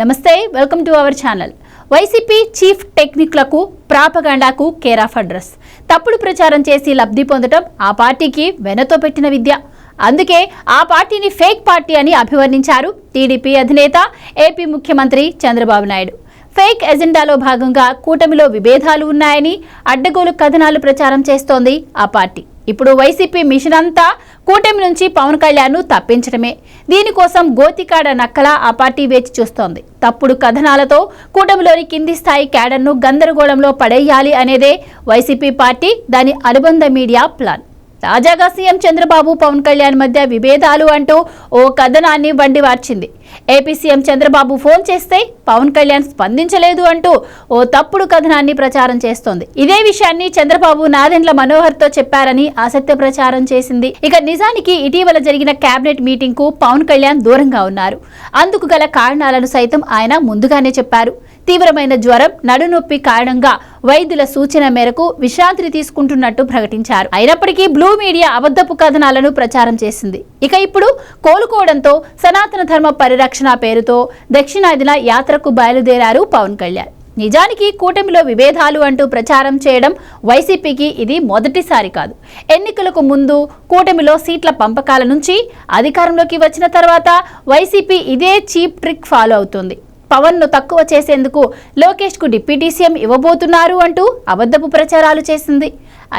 నమస్తే welcome to our channel. YCP chief టెక్నిక్లకు ప్రాపగాండాకు care of address. తప్పుడు ప్రచారం చేసి లబ్ధి పొందడం ఆ పార్టీకి వెనతో పెట్టిన విద్య. అందుకే ఆ పార్టీని ఫేక్ పార్టీ అని అభివర్ణించారు టీడీపీ అధినేత ఏపీ ముఖ్యమంత్రి చంద్రబాబు నాయుడు. ఫేక్ ఎజెండాలో భాగంగా కూటమిలో విభేదాలు ఉన్నాయని అడ్డగోలు కథనాలు ప్రచారం చేస్తోంది ఆ పార్టీ. ఇప్పుడు వైసీపీ మిషన్ అంతా కూటమి నుంచి పవన్ కళ్యాణ్ను తప్పించడమే. దీనికోసం గోతికాడ నక్కల ఆ పార్టీ వేచి చూస్తోంది. తప్పుడు కథనాలతో కూటమిలోని కింది స్థాయి క్యాడర్ను గందరగోళంలో పడేయాలి అనేదే వైసీపీ పార్టీ దాని అనుబంధ మీడియా ప్లాన్. తాజాగా సీఎం చంద్రబాబు పవన్ కళ్యాణ్ మధ్య విభేదాలు అంటూ ఓ కథనాన్ని వండివార్చింది. ఏపీ సీఎం చంద్రబాబు ఫోన్ చేస్తే పవన్ కళ్యాణ్ స్పందించలేదు అంటూ ఓ తప్పుడు కథనాన్ని ప్రచారం చేస్తోంది. ఇదే విషయాన్ని చంద్రబాబు నాదెండ్ల మనోహర్తో చెప్పారని అసత్య ప్రచారం చేసింది. ఇక నిజానికి ఇటీవల జరిగిన కేబినెట్ మీటింగ్కు పవన్ కళ్యాణ్ దూరంగా ఉన్నారు. అందుకు గల కారణాలను సైతం ఆయన ముందుగానే చెప్పారు. తీవ్రమైన జ్వరం నడునొప్పి కారణంగా వైద్యుల సూచన మేరకు విశ్రాంతి తీసుకుంటున్నట్టు ప్రకటించారు. అయినప్పటికీ బ్లూ మీడియా అబద్ధపు కథనాలను ప్రచారం చేసింది. ఇక ఇప్పుడు కోలుకోవడంతో సనాతన ధర్మ పరిరక్షణ పేరుతో దక్షిణాదిన యాత్రకు బయలుదేరారు పవన్ కళ్యాణ్. నిజానికి కూటమిలో విభేదాలు అంటూ ప్రచారం చేయడం వైసీపీకి ఇది మొదటిసారి కాదు. ఎన్నికలకు ముందు కూటమిలో సీట్ల పంపకాల నుంచి అధికారంలోకి వచ్చిన తర్వాత వైసీపీ ఇదే చీప్ ట్రిక్ ఫాలో అవుతుంది. పవన్ను తక్కువ చేసేందుకు లోకేష్కు డిప్యూటీ సీఎం ఇవ్వబోతున్నారు అంటూ అబద్ధపు ప్రచారాలు చేసింది.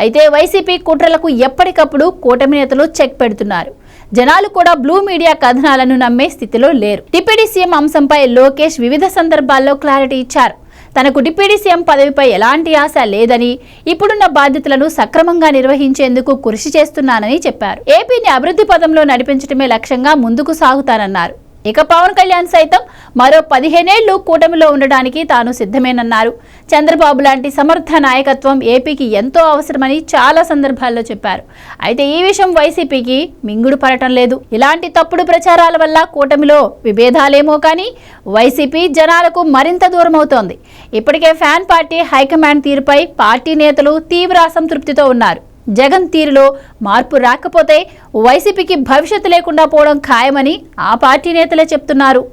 అయితే వైసీపీ కుట్రలకు ఎప్పటికప్పుడు కూటమి నేతలు చెక్ పెడుతున్నారు. జనాలు కూడా బ్లూ మీడియా కథనాలను నమ్మే స్థితిలో లేరు. డిప్యూటీ సీఎం అంశంపై లోకేష్ వివిధ సందర్భాల్లో క్లారిటీ ఇచ్చారు. తనకు డిప్యూటీ సీఎం పదవిపై ఎలాంటి ఆశ లేదని ఇప్పుడున్న బాధ్యతలను సక్రమంగా నిర్వహించేందుకు కృషి చేస్తున్నానని చెప్పారు. ఏపీని అభివృద్ధి పదంలో నడిపించడమే లక్ష్యంగా ముందుకు సాగుతానన్నారు. ఇక పవన్ కళ్యాణ్ సైతం మరో పదిహేనేళ్ళు కూటమిలో ఉండడానికి తాను సిద్ధమేనన్నారు. చంద్రబాబు లాంటి సమర్థ నాయకత్వం ఏపీకి ఎంతో అవసరమని చాలా సందర్భాల్లో చెప్పారు. అయితే ఈ విషయం వైసీపీకి మింగుడు పడటం లేదు. ఇలాంటి తప్పుడు ప్రచారాల వల్ల కూటమిలో విభేదాలేమో కానీ వైసీపీ జనాలకు మరింత దూరం అవుతోంది ఇప్పటికే ఫ్యాన్ పార్టీ హైకమాండ్ తీరుపై పార్టీ నేతలు తీవ్ర అసంతృప్తితో ఉన్నారు. జగన్ తీరులో మార్పు రాకపోతే వైసీపీకి భవిష్యత్తు లేకుండా పోవడం ఖాయమని ఆ పార్టీ నేతలే చెప్తున్నారు.